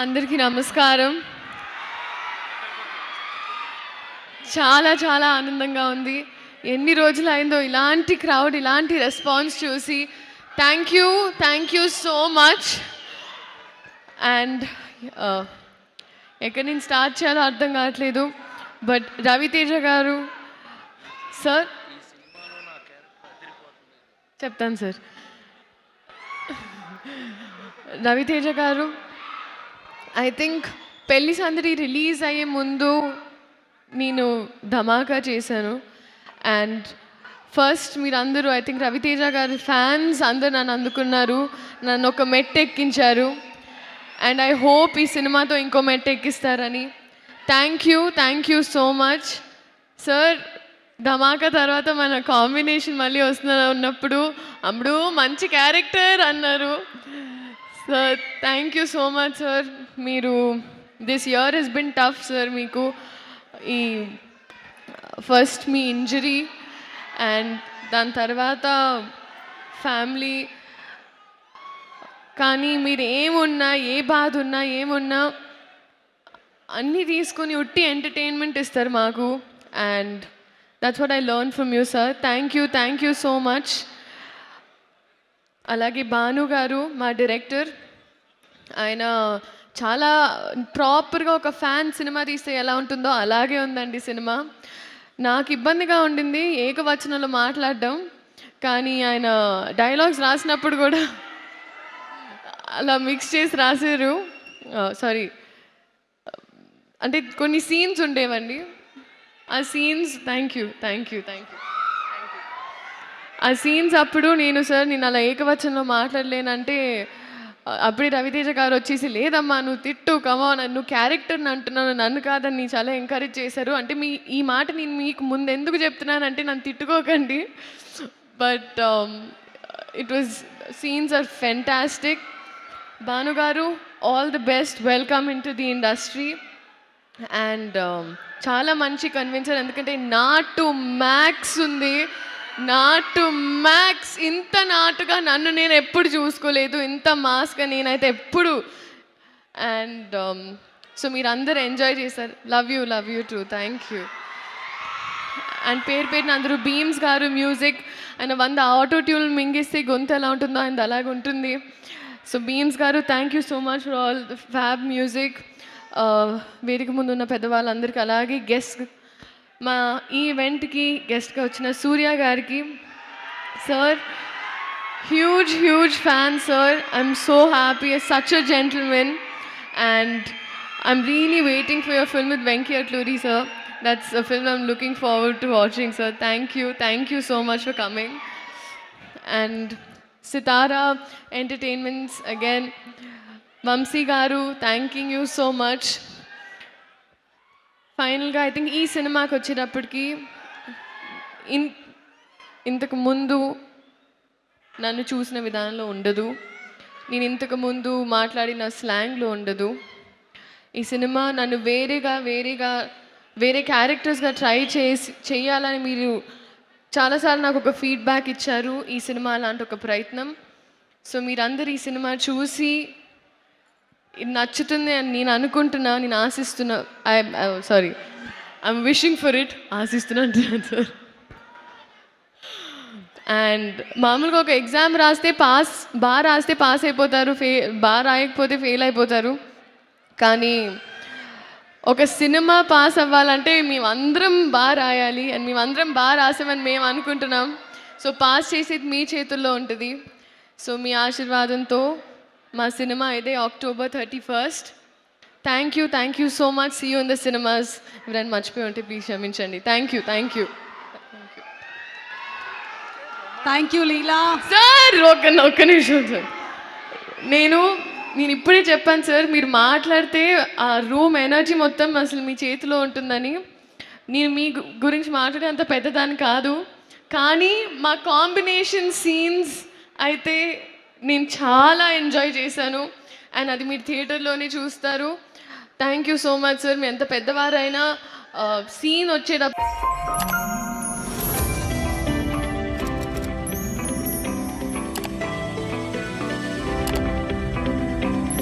అందరికీ నమస్కారం. చాలా చాలా ఆనందంగా ఉంది. ఎన్ని రోజులు అయిందో ఇలాంటి క్రౌడ్ ఇలాంటి రెస్పాన్స్ చూసి thank you thank you so much. And ఎక్కడ ఎక్కడి నుంచి స్టార్ట్ చేయాలో అర్థం కావట్లేదు. బట్ రవితేజ గారు సార్? చెప్తాను సార్. రవితేజ గారు ఐ థింక్ పెళ్ళి సందడి రిలీజ్ అయ్యే ముందు నేను ధమాకా చేశాను. అండ్ ఫస్ట్ మీరందరూ ఐ థింక్ రవితేజ గారి ఫ్యాన్స్ అందరు నన్ను అందుకున్నారు. నన్ను ఒక మెట్ ఎక్కించారు అండ్ ఐ హోప్ ఈ సినిమాతో ఇంకో మెట్ ఎక్కిస్తారని thank you thank you so much sir Dhamaka తర్వాత మన కాంబినేషన్ మళ్ళీ వస్తున్న ఉన్నప్పుడు అప్పుడు మంచి క్యారెక్టర్ అన్నారు. Sir thank you so much sir మీరు this year he's been tough sir మీకు ఈ ఫస్ట్ మీ ఇంజరీ అండ్ దాని తర్వాత ఫ్యామిలీ కానీ మీరు ఏమున్నా ఏ బాధ ఉన్నా ఏమున్నా అన్నీ తీసుకొని ఉట్టి ఎంటర్టైన్మెంట్ ఇస్తారు మాకు. And that's what I learn from you sir thank you thank you so much అలాగే భాను గారు మా డైరెక్టర్ ఆయన చాలా ప్రాపర్గా ఒక ఫ్యాన్ సినిమా తీస్తే ఎలా ఉంటుందో అలాగే ఉందండి సినిమా నాకు ఇబ్బందిగా ఉండింది ఏకవచనంలో మాట్లాడడం కానీ ఆయన డైలాగ్స్ రాసినప్పుడు కూడా అలా మిక్స్ చేసి రాశారు. సారీ అంటే కొన్ని సీన్స్ ఉండేవండి. ఆ scenes thank you thank you thank you ఆ సీన్స్ అప్పుడు నేను సార్ నేను అలా ఏకవచనంలో మాట్లాడలేనంటే అప్పుడే రవితేజ గారు వచ్చేసి లేదమ్మా నువ్వు తిట్టు కమా నన్ను క్యారెక్టర్ని అంటున్నాను నన్ను కాదని నీ చాలా ఎంకరేజ్ చేశారు. అంటే మీ ఈ మాట నేను మీకు ముందు ఎందుకు చెప్తున్నానంటే నన్ను తిట్టుకోకండి. But it was scenes are fantastic భానుగారు all the best welcome in to the industry and చాలా మంచి కన్విన్సర్ ఎందుకంటే నా టు మ్యాక్స్ ఉంది. నాటు మ్యాక్స్. ఇంత నాటుగా నన్ను నేను ఎప్పుడు చూసుకోలేదు. ఇంత మాస్గా నేనైతే ఎప్పుడు. అండ్ um, సో మీరు అందరు ఎంజాయ్ చేశారు. Love you love you too thank you. And పేరు పేరున అందరూ బీమ్స్ గారు మ్యూజిక్. ఆయన వంద ఆటో ట్యూన్ మింగిస్తే గొంతు ఎలా ఉంటుందో ఆయన అలాగే ఉంటుంది. సో బీమ్స్ గారు thank you so much for all fab music. Uh, వేదిక ముందు ఉన్న పెద్దవాళ్ళందరికీ అలాగే గెస్ట్ మా ఈవెంట్కి గెస్ట్గా వచ్చిన సూర్య గారికి sir huge huge fan sir I'm so happy such a gentleman and I'm really waiting for your film with Venky Atluri sir that's a film I'm looking forward to watching sir thank you thank you so much for coming and Sithara entertainments again Vamsi గారు thanking you so much ఫైనల్గా I think ఈ సినిమాకి వచ్చేటప్పటికి in ఇంతకు ముందు నన్ను చూసిన విధానంలో ఉండదు. నేను ఇంతకు ముందు మాట్లాడిన స్లాంగ్లో ఉండదు. ఈ సినిమా నన్ను వేరేగా వేరేగా వేరే క్యారెక్టర్స్గా ట్రై చేసి చేయాలని మీరు చాలాసార్లు నాకు ఒక ఫీడ్బ్యాక్ ఇచ్చారు ఈ సినిమా లాంటి ఒక ప్రయత్నం. సో మీరందరూ ఈ సినిమా చూసి ఇది నచ్చుతుంది అని నేను అనుకుంటున్నా నేను ఆశిస్తున్నా. I sorry I'm wishing for it ఆశిస్తున్నా అంటున్నాను సార్ అండ్ మామూలుగా ఒక ఎగ్జామ్ రాస్తే పాస్ బాగా రాస్తే పాస్ అయిపోతారు ఫే బాగా రాయకపోతే ఫెయిల్ అయిపోతారు. కానీ ఒక సినిమా పాస్ అవ్వాలంటే మేమందరం బాగా రాయాలి అండ్ మేమందరం బాగా రాసామని మేము అనుకుంటున్నాం. సో పాస్ చేసేది మీ చేతుల్లో ఉంటుంది. సో మీ ఆశీర్వాదంతో మా సినిమా అయితే October thirty first thank you thank you so much see you in the cinemas ఎవరైనా మర్చిపోయి ఉంటే ప్లీజ్ క్షమించండి. Thank you thank you thank you Leela sir ఒక్క ఒక్క నిమిషం సార్ నేను నేను ఇప్పుడే చెప్పాను సార్ మీరు మాట్లాడితే ఆ రూమ్ ఎనర్జీ మొత్తం అసలు మీ చేతిలో ఉంటుందని. నేను మీ గురించి మాట్లాడే అంత పెద్దదాన్ని కాదు. కానీ మా కాంబినేషన్ సీన్స్ అయితే నేను చాలా ఎంజాయ్ చేశాను. అండ్ అది మీరు థియేటర్లోనే చూస్తారు. Thank you so much sir మీ ఎంత పెద్దవారైనా uh, సీన్ వచ్చేటప్పుడు